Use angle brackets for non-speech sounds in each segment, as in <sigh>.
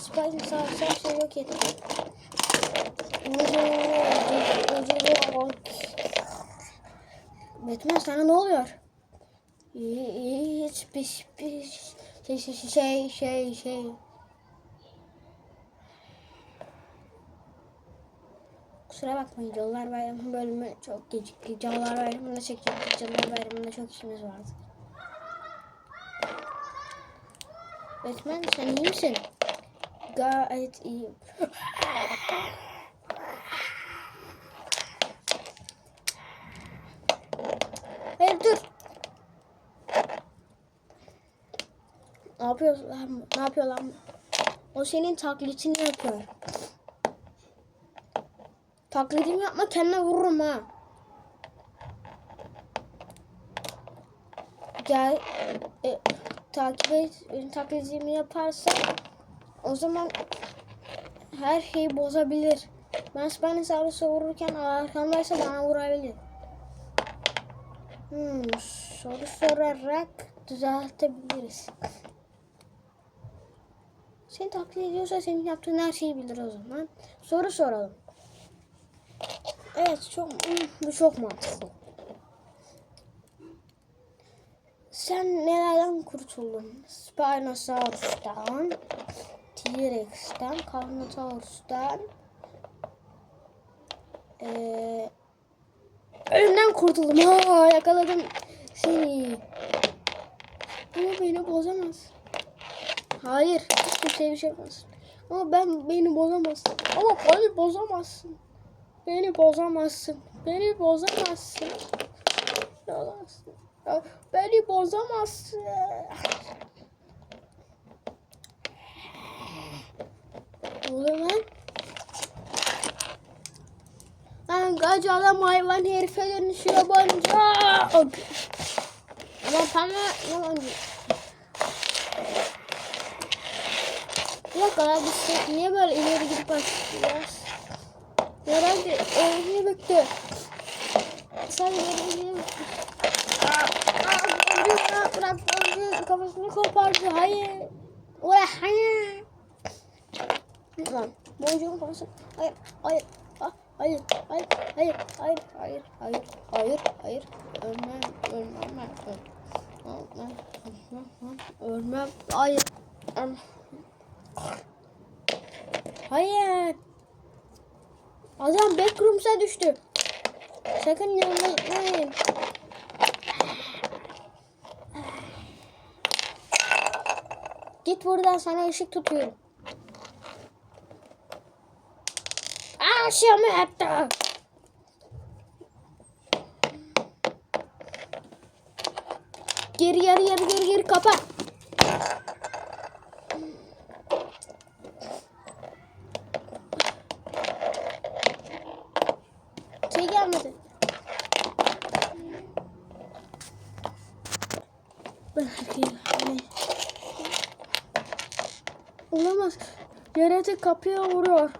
Spike'ın sağ her şey yok etti. Batman sana ne oluyor? Hiç bir, bir şey şey şey şey şey. Kusura bakmayın Cadılar Bayramı bölümü çok gecikti. Cadılar Bayramı'nda çekecektik. Cadılar Bayramı'nda çok işimiz vardı. Batman sen iyi misin? Gayet iyiyim. Hayır dur. Ne yapıyor lan? Ne yapıyor lan? O senin taklitini yapıyor. Taklidimi yapma kendine vururum ha. Gel e, takip et, taklidimi yaparsan o zaman her şeyi bozabilir. Ben Spinosaurus'u vururken arkamdaysa bana vurabilir. Hmm, soru sorarak düzeltebiliriz. Seni taklit ediyorsa senin yaptığın her şeyi bilir o zaman. Soru soralım. Evet çok bu çok mantıklı. Sen nelerden kurtuldun? Spinosaurus'tan, T-Rex'ten, Carnotaurus'tan, ee, ölümden kurtuldum. Ha, yakaladım seni. Ama beni bozamaz. Hayır, hiç kimseye bir şey yapmaz. Ama ben beni bozamazsın. Ama beni bozamazsın. Beni bozamazsın. Beni bozamazsın. Bozamazsın. Beni bozamazsın. O zaman ben kaç adam hayvan herife dönüşüyor boncuk. Ama tamam. Bir dakika ya biz şey- niye böyle ileri gidip başlıyoruz? Herhalde öyle bekle. Sen ileri gidip Bırak bırak kafasını kopardı. Hayır. Ulan hayır. Lan boncuğun kafası. Hayır hayır. Ah, Hayır, hayır, hayır, hayır, hayır, hayır, hayır, hayır, ölmem, ölmem, ölmem, ölmem, ölmem, hayır, hayır. Adam backrooms'a düştü. Sakın yanına gitmeyin. Git buradan sana ışık tutuyorum. Aşağıma hatta. Geri geri geri geri geri kapat. Şey gelmedi. Ben ne? Olamaz. Yaratık kapıya vuruyor.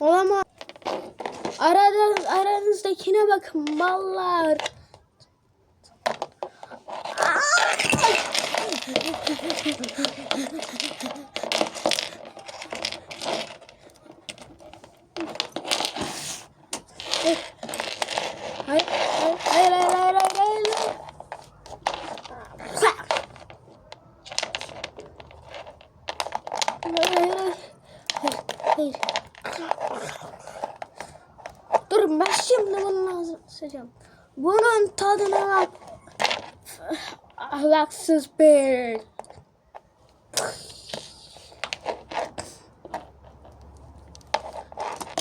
Olamaz. Arada, aranızdakine bakın mallar. Hayır, hayır, hayır, hayır, hayır, hayır, hayır. Hayır, hayır, Hayır. Dur ben şimdi bunu sıcağım. Bunun tadına bak. Ahlaksız bir.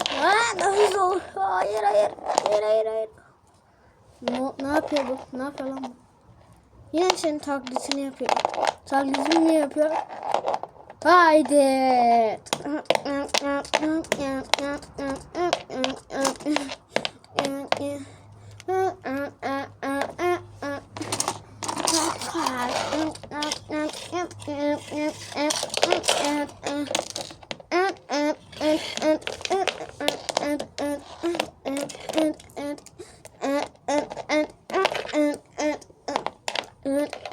Ha nasıl olur? Hayır hayır. Hayır hayır hayır. Ne, ne yapıyor bu? Ne yapıyor lan bu? Yine senin taklitini yapıyor. Taklitini ne yapıyor? Haydi. <laughs>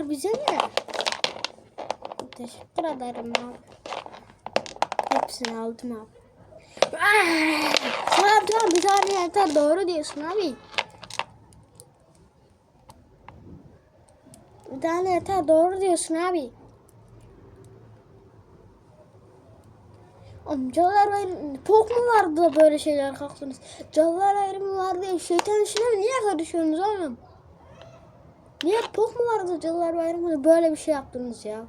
bunlar bize mi? Teşekkür ederim abi. Hepsini aldım abi. Tamam tamam bir tane yeter doğru diyorsun abi. Bir tane yeter doğru diyorsun abi. Oğlum Cadılar Bayramı pok mu vardı da böyle şeyler kalktınız? Cadılar Bayramı vardı şeytan işine niye karışıyorsunuz oğlum? Niye pok mu vardı Cadılar Bayramı'nda böyle bir şey yaptınız ya?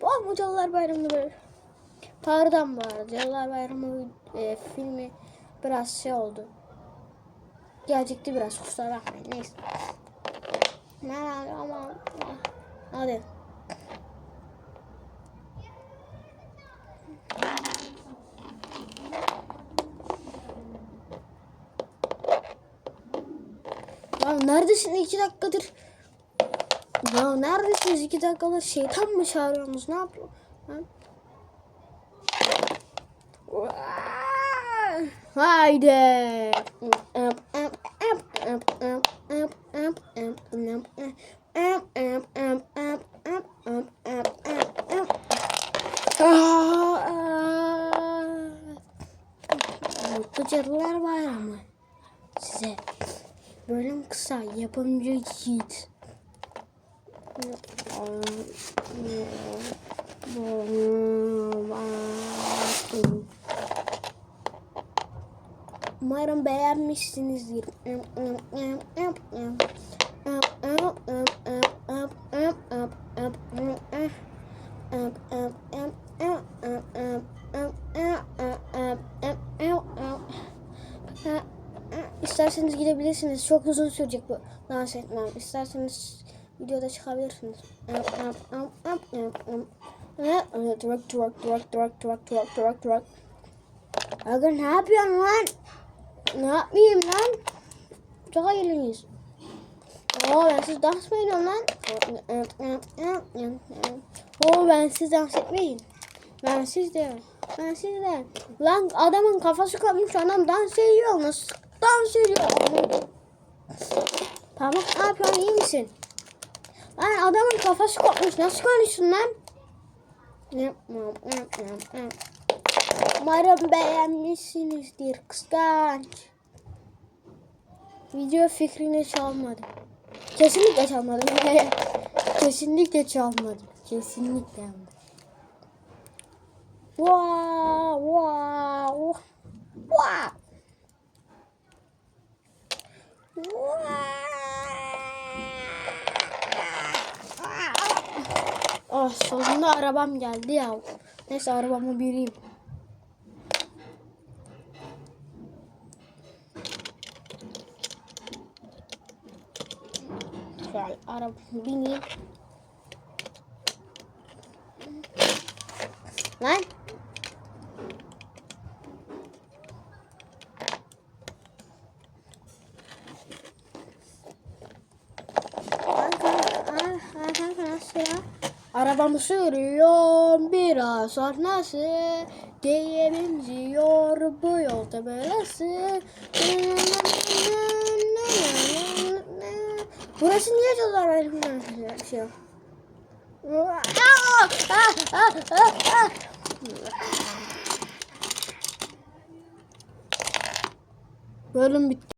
Pok mu Cadılar Bayramı'nda böyle? Pardon bu arada Cadılar Bayramı e, filmi biraz şey oldu. Gecikti biraz kusura bakmayın neyse. Merak ama hadi. Ya neredesin iki dakikadır? Ya neredesiniz iki dakikadır? Şeytan mı çağırıyorsunuz? Ne yapıyor? Lan? Haydi. Mutlu Cadılar Bayramı size. Bölüm kısa yapımcı Yiğit. Umarım beğenmişsinizdir. İsterseniz gidebilirsiniz. Çok uzun sürecek bu dans etmem. İsterseniz videoda çıkabilirsiniz. Durak durak durak durak durak durak durak durak. Aga ne yapıyorsun lan? Ne yapayım lan? Çok hayırlıyız. Oo ben siz dans mı ediyorsun lan? Oo ben siz dans etmeyin. Ben siz de. Ben siz de. Lan adamın kafası kopmuş adam dans ediyor. Nasıl dans ediyor? Pamuk ne yapıyorsun iyi misin? Lan adamın kafası kopmuş. Nasıl konuşsun lan? Umarım beğenmişsinizdir kıskanç. Video fikrini çalmadım. Kesinlikle çalmadım. <laughs> Kesinlikle çalmadım. Kesinlikle ama. Wow, wow, wow. Oh sonunda arabam geldi ya. Neyse arabamı biriyim. Şöyle arabamı bineyim. Lan. Sürüyorum biraz sonrası diye benziyor bu yolda böylesi. Burası niye var? Bir şey yok. Bölüm bitti.